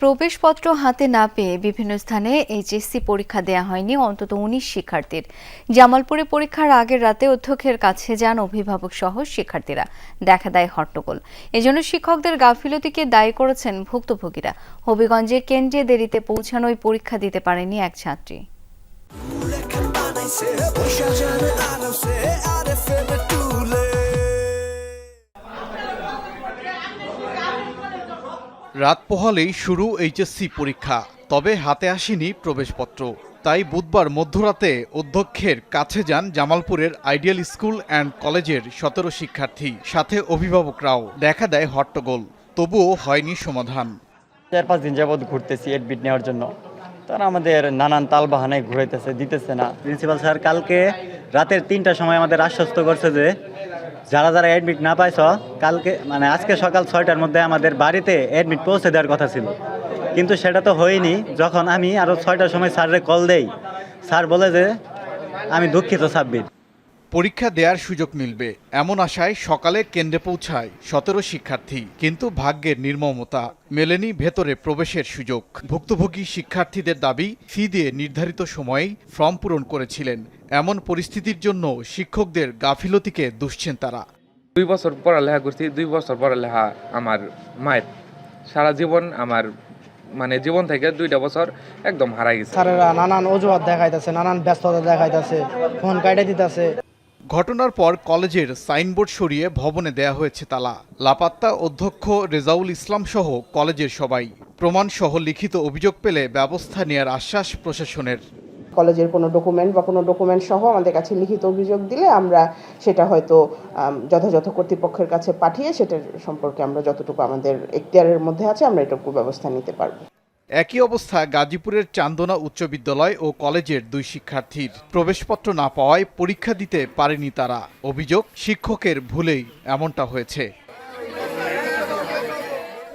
প্রবেশপত্র হাতে না পেয়ে বিভিন্ন স্থানে এইচএসসি পরীক্ষা দেয়া হয়নি, অন্তত উনিশ শিক্ষার্থীর। জামালপুরে পরীক্ষার আগের রাতে অধ্যক্ষের কাছে যান অভিভাবক সহ শিক্ষার্থীরা। দেখা দেয় হট্টগোল। এজন্য শিক্ষকদের গাফিলতিকে দায়ী করেছেন ভুক্তভোগীরা। হবিগঞ্জে কেন্দ্রে দেরিতে পৌঁছানোয় পরীক্ষা দিতে পারেনি এক ছাত্রী। রাত পোহালেই শুরু এইচএসসি পরীক্ষা, তবে হাতে আসেনি প্রবেশপত্র। তাই বুধবার মধ্যরাতে অধ্যক্ষের কাছে যান জামালপুরের আইডিয়াল স্কুল অ্যান্ড কলেজের সতেরো শিক্ষার্থী, সাথে অভিভাবকরাও। দেখা দেয় হট্টগোল, তবুও হয়নি সমাধান। চার পাঁচ দিন যাবৎ ঘুরতেছি এডমিট নেওয়ার জন্য। তারা আমাদের নানান তাল বাহানায় ঘুরাইতেছে, দিতেছে না। প্রিন্সিপাল স্যার কালকে রাতের তিনটার সময় আমাদের আশ্বস্ত করছে যে যারা যারা অ্যাডমিট না পাইছ, কালকে মানে আজকে সকাল ছয়টার মধ্যে আমাদের বাড়িতে অ্যাডমিট পৌঁছে দেওয়ার কথা ছিল। কিন্তু সেটা তো হয়নি। যখন আমি আরও ছয়টার সময় স্যারের কল দেই, স্যার বলে যে, আমি দুঃখিত সাব্বির। পরীক্ষা দেওয়ার সুযোগ মিলবে এমন আশায় সকালে কেন্দ্রে পৌঁছায় সতেরো শিক্ষার্থী। কিন্তু ভাগ্যের নির্মমতা মেলেনি ভেতরে প্রবেশের সুযোগ। ভুক্তভোগী শিক্ষার্থীদের দাবি ফি দিয়ে নির্ধারিত সময়েই ফর্ম পূরণ করেছিলেন। এমন পরিস্থিতির জন্য শিক্ষকদের গাফিলতিকে দুষছেন তারা। দুই বছর পড়ালেখা করছি দুই বছর পড়ালেখা আমার মায়ের। সারা জীবন আমার মানে জীবন থেকে দুইটা বছর একদম হারাই গেছে। স্যারেরা নানান অজুহাত দেখাইতেছে নানান ব্যস্ততা দেখাইতেছে ফোন কাটে দিতেছে। ঘটনার পর কলেজের সাইনবোর্ড সরিয়ে ভবনে দেয়া হয়েছে তালা। লাপাত্তা অধ্যক্ষ রেজাউল ইসলাম সহ কলেজের সবাই। প্রমাণ সহ লিখিত অভিযোগ পেলে ব্যবস্থা নেয়ার আশ্বাস প্রশাসনের। কলেজের কোনো ডকুমেন্ট বা কোনো ডকুমেন্ট সহ আমাদের কাছে লিখিত অভিযোগ দিলে আমরা সেটা হয়তো যথাযথ কর্তৃপক্ষের কাছে পাঠিয়ে সেটার সম্পর্কে আমরা যতটুকু আমাদের এখতিয়ারের মধ্যে আছে আমরা এটুকু ব্যবস্থা নিতে পারব। একই অবস্থা গাজীপুরের চান্দনা উচ্চ বিদ্যালয় ও কলেজের দুই শিক্ষার্থীর প্রবেশপত্র না পাওয়ায় পরীক্ষা দিতে পারেনি তারা। অভিযোগ, শিক্ষকের ভুলেই এমনটা হয়েছে।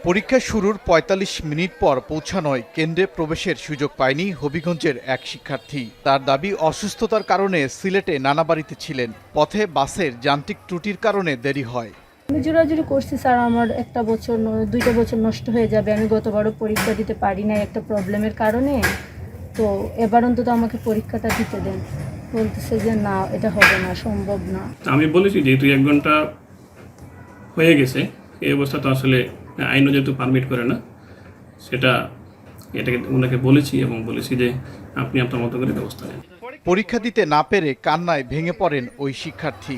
পরীক্ষা শুরুর ৪৫ মিনিট পর পৌঁছানোয় কেন্দ্রে প্রবেশের সুযোগ পায়নি হবিগঞ্জের এক শিক্ষার্থী। তার দাবি, অসুস্থতার কারণে সিলেটে নানা বাড়িতে ছিলেন। পথে বাসের যান্ত্রিক ত্রুটির কারণে দেরি হয়। আমি জোরাজুরি করছি স্যার আমার একটা বছর দুইটা বছর নষ্ট হয়ে যাবে। আমি গতবারও পরীক্ষা দিতে পারি নাই একটা প্রবলেমের কারণে। তো এবার অন্তত আমাকে পরীক্ষাটা দিতে দেন। বলতেছে যে না এটা হবে না সম্ভব না। আমি বলেছি যেহেতু এক ঘণ্টা হয়ে গেছে এই অবস্থা তো আসলে আইনও যেহেতু পারমিট করে না সেটা এটাকে ওনাকে বলেছি এবং বলেছি যে আপনি আপনার মতো করে ব্যবস্থা নেন। পরীক্ষা দিতে না পেরে কান্নায় ভেঙে পড়েন ওই শিক্ষার্থী।